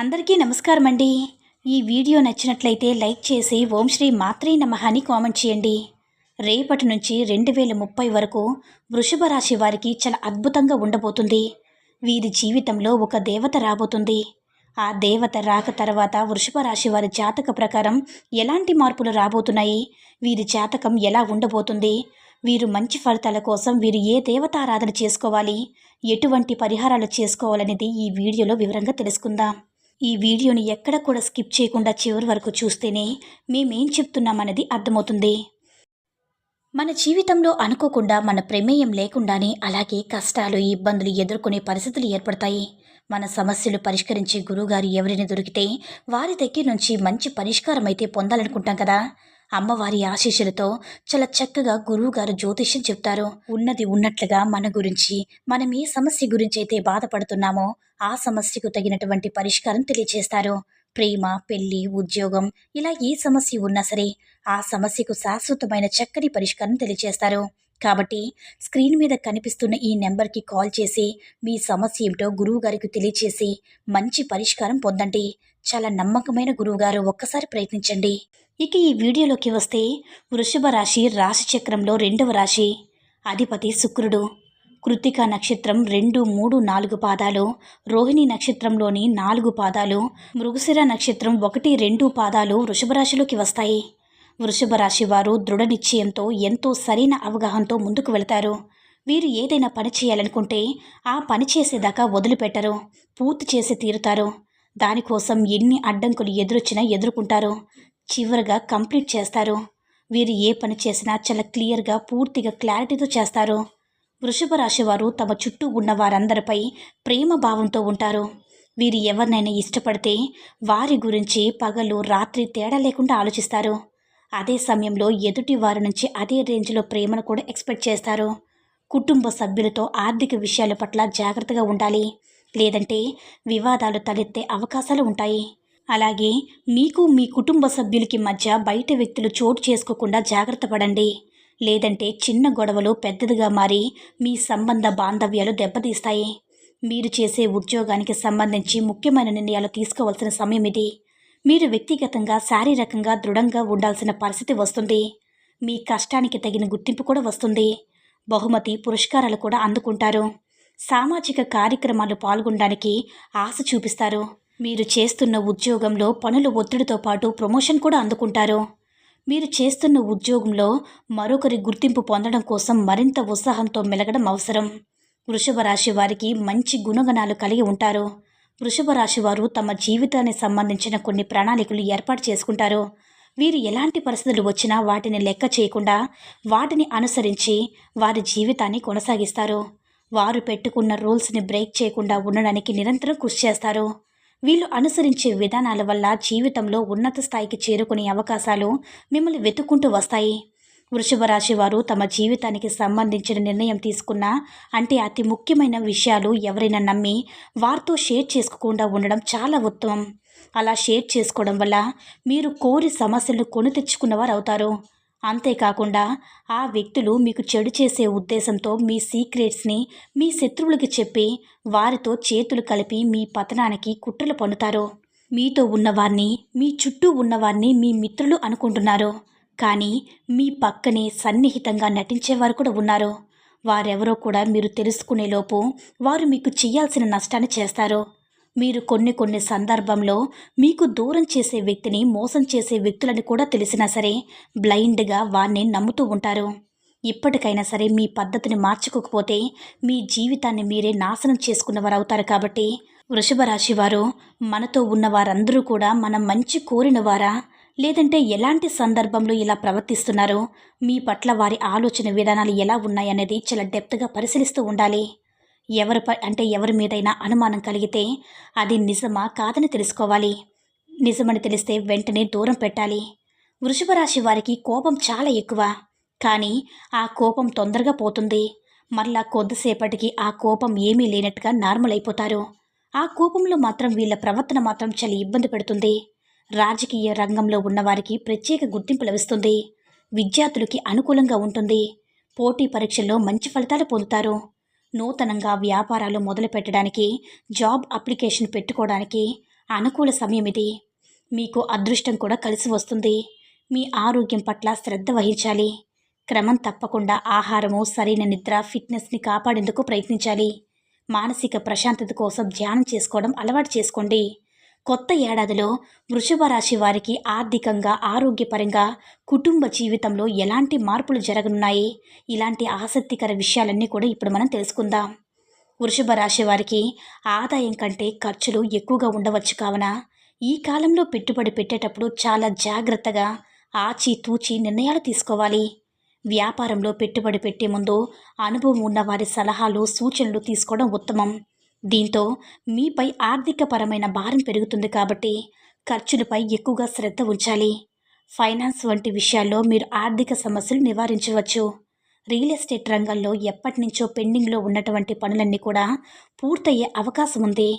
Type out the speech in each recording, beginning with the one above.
అందరికీ నమస్కారం అండి ఈ వీడియో నచ్చినట్లయితే లైక్ చేసి ఓం శ్రీ మాత్రీ నమహాని కామెంట్ చేయండి. రేపటి నుంచి రెండు వేల ముప్పై వరకు వృషభ రాశి వారికి చాలా అద్భుతంగా ఉండబోతుంది. వీరి జీవితంలో ఒక దేవత రాబోతుంది. ఆ దేవత రాక తర్వాత వృషభ రాశి వారి జాతక ప్రకారం ఎలాంటి మార్పులు రాబోతున్నాయి? వీరి జాతకం ఎలా ఉండబోతుంది? వీరు మంచి ఫలితాల కోసం వీరు ఏ దేవతారాధన చేసుకోవాలి? ఎటువంటి పరిహారాలు చేసుకోవాలనేది ఈ వీడియోలో వివరంగా తెలుసుకుందాం. ఈ వీడియోని ఎక్కడ కూడా స్కిప్ చేయకుండా చివరి వరకు చూస్తేనే మేమేం చెప్తున్నామన్నది అర్థమవుతుంది. మన జీవితంలో అనుకోకుండా మన ప్రమేయం లేకుండానే అలాగే కష్టాలు ఇబ్బందులు ఎదుర్కొనే పరిస్థితులు ఏర్పడతాయి. మన సమస్యలు పరిష్కరించే గురువుగారు ఎవరైనా దొరికితే వారి దగ్గర నుంచి మంచి పరిష్కారం అయితే పొందాలనుకుంటాం కదా. అమ్మవారి ఆశీస్సులతో చాలా చక్కగా గురువుగారు జ్యోతిష్యం చెప్తారు. ఉన్నది ఉన్నట్లుగా మన గురించి మనం ఏ సమస్య గురించి అయితే బాధపడుతున్నామో ఆ సమస్యకు తగినటువంటి పరిష్కారం తెలియజేస్తారు ప్రేమ పెళ్ళి ఉద్యోగం ఇలా ఏ సమస్య ఉన్నా సరే ఆ సమస్యకు శాశ్వతమైన చక్కని పరిష్కారం తెలియజేస్తారు కాబట్టి స్క్రీన్ మీద కనిపిస్తున్న ఈ నెంబర్కి కాల్ చేసి మీ సమస్య ఏమిటో గురువు గారికి తెలియచేసి మంచి పరిష్కారం పొందండి. చాలా నమ్మకమైన గురువుగారు ఒక్కసారి ప్రయత్నించండి. ఇక ఈ వీడియోలోకి వస్తే వృషభ రాశి రాశి చక్రంలో రెండవ రాశి. అధిపతి శుక్రుడు. కృతిక నక్షత్రం రెండు మూడు నాలుగు పాదాలు రోహిణి నక్షత్రంలోని నాలుగు పాదాలు మృగశిర నక్షత్రం ఒకటి రెండు పాదాలు వృషభ రాశిలోకి వస్తాయి. వృషభ రాశి వారు దృఢ నిశ్చయంతో ఎంతో సరైన అవగాహనతో ముందుకు వెళతారు. వీరు ఏదైనా పని చేయాలనుకుంటే ఆ పని చేసేదాకా వదిలిపెట్టరు పూర్తి చేసి తీరుతారు. దానికోసం ఎన్ని అడ్డంకులు ఎదురొచ్చినా ఎదుర్కొంటారు చివరిగా కంప్లీట్ చేస్తారు. వీరు ఏ పని చేసినా చాలా క్లియర్గా పూర్తిగా క్లారిటీతో చేస్తారు. వృషభ రాశి వారు తమ చుట్టూ ఉన్న వారందరిపై ప్రేమ భావంతో ఉంటారు. వీరు ఎవరినైనా ఇష్టపడితే వారి గురించి పగలు రాత్రి తేడా లేకుండా ఆలోచిస్తారు. అదే సమయంలో ఎదుటి వారి నుంచి అదే రేంజ్లో ప్రేమను కూడా ఎక్స్పెక్ట్ చేస్తారు. కుటుంబ సభ్యులతో ఆర్థిక విషయాల పట్ల జాగ్రత్తగా ఉండాలి. లేదంటే వివాదాలు తలెత్తే అవకాశాలు ఉంటాయి. అలాగే మీకు మీ కుటుంబ సభ్యులకి మధ్య బయట వ్యక్తులు చోటు చేసుకోకుండా జాగ్రత్త పడండి. లేదంటే చిన్న గొడవలు పెద్దదిగా మారి మీ సంబంధ బాంధవ్యాలు దెబ్బతీస్తాయి. మీరు చేసే ఉద్యోగానికి సంబంధించి ముఖ్యమైన నిర్ణయాలు తీసుకోవాల్సిన సమయం ఇది. మీరు వ్యక్తిగతంగా శారీరకంగా దృఢంగా ఉండాల్సిన పరిస్థితి వస్తుంది. మీ కష్టానికి తగిన గుర్తింపు కూడా వస్తుంది. బహుమతి పురస్కారాలు కూడా అందుకుంటారు. సామాజిక కార్యక్రమాలు పాల్గొనడానికి ఆశ చూపిస్తారు. మీరు చేస్తున్న ఉద్యోగంలో పనుల ఒత్తిడితో పాటు ప్రమోషన్ కూడా అందుకుంటారు. మీరు చేస్తున్న ఉద్యోగంలో మరొకరి గుర్తింపు పొందడం కోసం మరింత ఉత్సాహంతో మెలగడం అవసరం. వృషభ రాశి వారికి మంచి గుణగణాలు కలిగి ఉంటారు. వృషభ రాశి వారు తమ జీవితానికి సంబంధించిన కొన్ని ప్రణాళికలు ఏర్పాటు చేసుకుంటారు. వీరు ఎలాంటి పరిస్థితులు వచ్చినా వాటిని లెక్క చేయకుండా వాటిని అనుసరించి వారి జీవితాన్ని కొనసాగిస్తారు. వారు పెట్టుకున్న రూల్స్ని బ్రేక్ చేయకుండా ఉండడానికి నిరంతరం కృషి చేస్తారు. వీళ్ళు అనుసరించే విధానాల వల్ల జీవితంలో ఉన్నత స్థాయికి చేరుకునే అవకాశాలు మిమ్మల్ని వెతుక్కుంటూ వస్తాయి. వృషభ రాశి వారు తమ జీవితానికి సంబంధించిన నిర్ణయం తీసుకున్న అంటే అతి ముఖ్యమైన విషయాలు ఎవరైనా నమ్మి వారితో షేర్ చేసుకోకుండా ఉండడం చాలా ఉత్తమం. అలా షేర్ చేసుకోవడం వల్ల మీరు కోరి సమస్యలను కొని తెచ్చుకున్నవారు అవుతారు అంతేకాకుండా ఆ వ్యక్తులు మీకు చెడు చేసే ఉద్దేశంతో మీ సీక్రెట్స్ని మీ శత్రువులకి చెప్పి వారితో చేతులు కలిపి మీ పతనానికి కుట్రలు పన్నుతారు. మీతో ఉన్నవారిని మీ చుట్టూ ఉన్నవారిని మీ మిత్రులు అనుకుంటున్నారు. కానీ మీ పక్కనే సన్నిహితంగా నటించేవారు కూడా ఉన్నారు. వారెవరో కూడా మీరు తెలుసుకునేలోపు వారు మీకు చేయాల్సిన నష్టాన్ని చేస్తారు. మీరు కొన్ని కొన్ని సందర్భంలో మీకు దూరం చేసే వ్యక్తిని మోసం చేసే వ్యక్తులని కూడా తెలిసినా సరే బ్లైండ్గా వారిని నమ్ముతూ ఉంటారు. ఇప్పటికైనా సరే మీ పద్ధతిని మార్చుకోకపోతే మీ జీవితాన్ని మీరే నాశనం చేసుకున్నవారు అవుతారు కాబట్టి వృషభ రాశి వారు మనతో ఉన్న వారందరూ కూడా మనం మంచి కోరిన వారా లేదంటే ఎలాంటి సందర్భంలో ఇలా ప్రవర్తిస్తున్నారో? మీ పట్ల వారి ఆలోచన విధానాలు ఎలా ఉన్నాయనేది చాలా డెప్త్గా పరిశీలిస్తూ ఉండాలి. ఎవరిపై అంటే ఎవరి మీదైనా అనుమానం కలిగితే అది నిజమా కాదని తెలుసుకోవాలి. నిజమని తెలిస్తే వెంటనే దూరం పెట్టాలి. వృషభ రాశి వారికి కోపం చాలా ఎక్కువ. కానీ ఆ కోపం తొందరగా పోతుంది. మరలా కొద్దిసేపటికి ఆ కోపం ఏమీ లేనట్టుగా నార్మల్ అయిపోతారు. ఆ కోపంలో మాత్రం వీళ్ళ ప్రవర్తన మాత్రం చాలా ఇబ్బంది పెడుతుంది. రాజకీయ రంగంలో ఉన్నవారికి ప్రత్యేక గుర్తింపు లభిస్తుంది. విద్యార్థులకి అనుకూలంగా ఉంటుంది. పోటీ పరీక్షల్లో మంచి ఫలితాలు పొందుతారు. నూతనంగా వ్యాపారాలు మొదలు పెట్టడానికి జాబ్ అప్లికేషన్ పెట్టుకోవడానికి అనుకూల సమయం ఇది. మీకు అదృష్టం కూడా కలిసి వస్తుంది. మీ ఆరోగ్యం పట్ల శ్రద్ధ వహించాలి. క్రమం తప్పకుండా ఆహారము సరైన నిద్ర ఫిట్నెస్ని కాపాడేందుకు ప్రయత్నించాలి. మానసిక ప్రశాంతత కోసం ధ్యానం చేసుకోవడం అలవాటు చేసుకోండి. కొత్త ఏడాదిలో వృషభ రాశి వారికి ఆర్థికంగా ఆరోగ్యపరంగా కుటుంబ జీవితంలో ఎలాంటి మార్పులు జరగనున్నాయి? ఇలాంటి ఆసక్తికర విషయాలన్నీ కూడా ఇప్పుడు మనం తెలుసుకుందాం. వృషభ రాశి వారికి ఆదాయం కంటే ఖర్చులు ఎక్కువగా ఉండవచ్చు కావున ఈ కాలంలో పెట్టుబడి పెట్టేటప్పుడు చాలా జాగ్రత్తగా ఆచితూచి నిర్ణయాలు తీసుకోవాలి. వ్యాపారంలో పెట్టుబడి పెట్టే ముందు అనుభవం ఉన్న వారి సలహాలు సూచనలు తీసుకోవడం ఉత్తమం. దీంతో మీపై ఆర్థికపరమైన భారం పెరుగుతుంది కాబట్టి ఖర్చులపై ఎక్కువగా శ్రద్ధ ఉంచాలి. ఫైనాన్స్ వంటి విషయాల్లో మీరు ఆర్థిక సమస్యలు నివారించవచ్చు. రియల్ ఎస్టేట్ రంగంలో ఎప్పటి నుంచో పెండింగ్లో ఉన్నటువంటి పనులన్నీ కూడా పూర్తయ్యే అవకాశం ఉంది.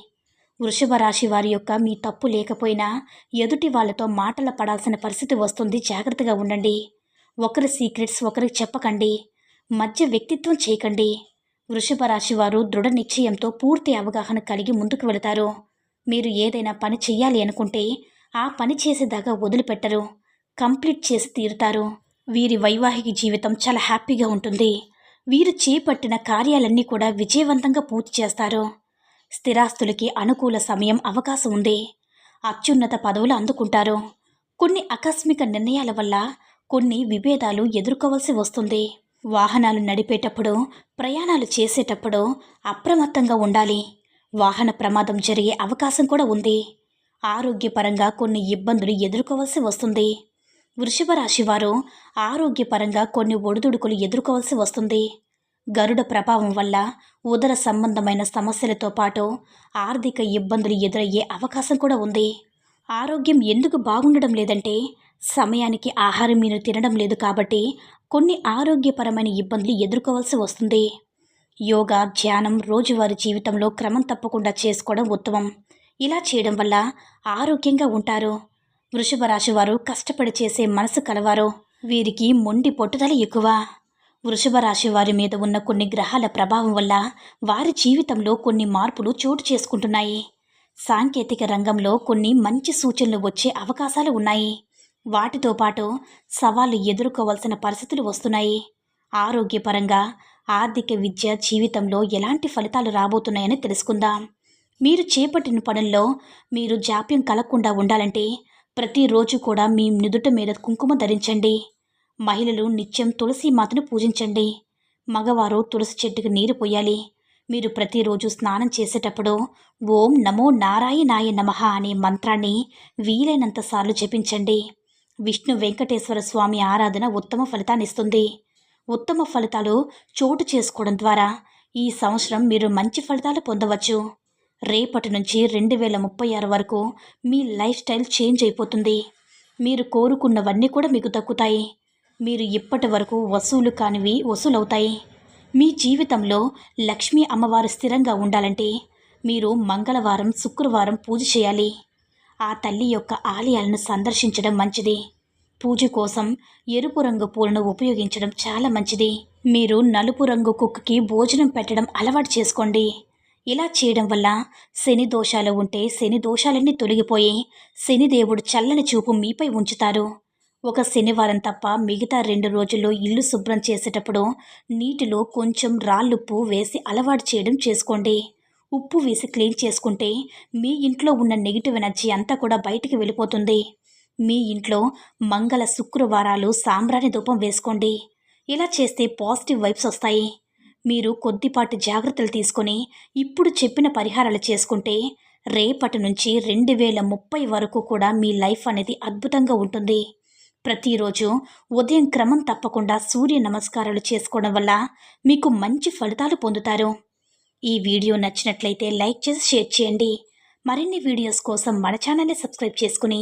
వృషభ రాశి వారి యొక్క మీ తప్పు లేకపోయినా ఎదుటి వాళ్ళతో మాటలు పడాల్సిన పరిస్థితి వస్తుంది. జాగ్రత్తగా ఉండండి. ఒకరి సీక్రెట్స్ ఒకరికి చెప్పకండి. మధ్య వ్యక్తిత్వం చేయకండి. వృషభ రాశి వారు దృఢ నిశ్చయంతో పూర్తి అవగాహన కలిగి ముందుకు వెళతారు. మీరు ఏదైనా పని చేయాలి అనుకుంటే ఆ పని చేసేదాకా వదిలిపెట్టరు. కంప్లీట్ చేసి తీరుతారు. వీరి వైవాహిక జీవితం చాలా హ్యాపీగా ఉంటుంది. వీరు చేపట్టిన కార్యాలన్నీ కూడా విజయవంతంగా పూర్తి చేస్తారు. స్థిరాస్తులకి అనుకూల సమయం అవకాశం ఉంది. అత్యున్నత పదవులు అందుకుంటారు. కొన్ని ఆకస్మిక నిర్ణయాల వల్ల కొన్ని విభేదాలు ఎదుర్కోవాల్సి వస్తుంది. వాహనాలు నడిపేటప్పుడు ప్రయాణాలు చేసేటప్పుడు అప్రమత్తంగా ఉండాలి. వాహన ప్రమాదం జరిగే అవకాశం కూడా ఉంది. ఆరోగ్యపరంగా కొన్ని ఇబ్బందులు ఎదుర్కోవాల్సి వస్తుంది. వృషభ రాశి వారు ఆరోగ్యపరంగా కొన్ని ఒడిదుడుకులు ఎదుర్కోవాల్సి వస్తుంది. గరుడ ప్రభావం వల్ల ఉదర సంబంధమైన సమస్యలతో పాటు ఆర్థిక ఇబ్బందులు ఎదురయ్యే అవకాశం కూడా ఉంది. ఆరోగ్యం ఎందుకు బాగుండడం లేదంటే సమయానికి ఆహారం మీరు తినడం లేదు కాబట్టి కొన్ని ఆరోగ్యపరమైన ఇబ్బందులు ఎదుర్కోవాల్సి వస్తుంది. యోగా ధ్యానం రోజువారీ జీవితంలో క్రమం తప్పకుండా చేసుకోవడం ఉత్తమం. ఇలా చేయడం వల్ల ఆరోగ్యంగా ఉంటారు. వృషభ రాశి వారు కష్టపడి చేసే మనసు కలవారు. వీరికి మొండి పట్టుదల ఎక్కువ. వృషభ రాశి వారి మీద ఉన్న కొన్ని గ్రహాల ప్రభావం వల్ల వారి జీవితంలో కొన్ని మార్పులు చోటు చేసుకుంటున్నాయి. సాంకేతిక రంగంలో కొన్ని మంచి సూచనలు వచ్చే అవకాశాలు ఉన్నాయి. వాటితో పాటు సవాళ్ళు ఎదుర్కోవాల్సిన పరిస్థితులు వస్తున్నాయి. ఆరోగ్యపరంగా ఆర్థిక విద్య జీవితంలో ఎలాంటి ఫలితాలు రాబోతున్నాయని తెలుసుకుందాం. మీరు చేపట్టిన పనుల్లో మీరు జాప్యం కలగకుండా ఉండాలంటే ప్రతిరోజు కూడా మీ నుదుట మీద కుంకుమ ధరించండి. మహిళలు నిత్యం తులసి మాతను పూజించండి. మగవారు తులసి చెట్టుకు నీరు పోయాలి. మీరు ప్రతిరోజు స్నానం చేసేటప్పుడు ఓం నమో నారాయణాయ నమః అనే మంత్రాన్ని వీలైనంత సార్లు జపించండి. విష్ణు వెంకటేశ్వర స్వామి ఆరాధన ఉత్తమ ఫలితాన్ని ఇస్తుంది ఉత్తమ ఫలితాలు చోటు చేసుకోవడం ద్వారా ఈ సంవత్సరం మీరు మంచి ఫలితాలు పొందవచ్చు. రేపటి నుంచి రెండు వేల ముప్పై ఆరు వరకు మీ లైఫ్ స్టైల్ చేంజ్ అయిపోతుంది. మీరు కోరుకున్నవన్నీ కూడా మీకు దక్కుతాయి. మీరు ఇప్పటి వరకు వసూలు కానివి వసూలవుతాయి. మీ జీవితంలో లక్ష్మీ అమ్మవారు స్థిరంగా ఉండాలంటే మీరు మంగళవారం శుక్రవారం పూజ చేయాలి. ఆ తల్లి యొక్క ఆలయాలను సందర్శించడం మంచిది. పూజ కోసం ఎరుపు రంగు పూలను ఉపయోగించడం చాలా మంచిది. మీరు నలుపు రంగు కుక్కకి భోజనం పెట్టడం అలవాటు చేసుకోండి. ఇలా చేయడం వల్ల శని దోషాలు ఉంటే శని దోషాలన్నీ తొలగిపోయి శనిదేవుడు చల్లని చూపు మీపై ఉంచుతారు. ఒక శనివారం తప్ప మిగతా రెండు రోజుల్లో ఇల్లు శుభ్రం చేసేటప్పుడు నీటిలో కొంచెం రాళ్ళుప్పు వేసి అలవాటు చేయడం చేసుకోండి. ఉప్పు వేసి క్లీన్ చేసుకుంటే మీ ఇంట్లో ఉన్న నెగిటివ్ ఎనర్జీ అంతా కూడా బయటికి వెళ్ళిపోతుంది. మీ ఇంట్లో మంగళ శుక్రవారాలు సాంబ్రాణి ధూపం వేసుకోండి. ఇలా చేస్తే పాజిటివ్ వైబ్స్ వస్తాయి. మీరు కొద్దిపాటి జాగ్రత్తలు తీసుకొని ఇప్పుడు చెప్పిన పరిహారాలు చేసుకుంటే రేపటి నుంచి రెండు వేల ముప్పై వరకు కూడా మీ లైఫ్ అనేది అద్భుతంగా ఉంటుంది. ప్రతిరోజు ఉదయం క్రమం తప్పకుండా సూర్య నమస్కారాలు చేసుకోవడం వల్ల మీకు మంచి ఫలితాలు పొందుతారు. ఈ వీడియో నచ్చినట్లయితే లైక్ చేసి షేర్ చేయండి. మరిన్ని వీడియోస్ కోసం మన ఛానల్ని సబ్స్క్రైబ్ చేసుకుని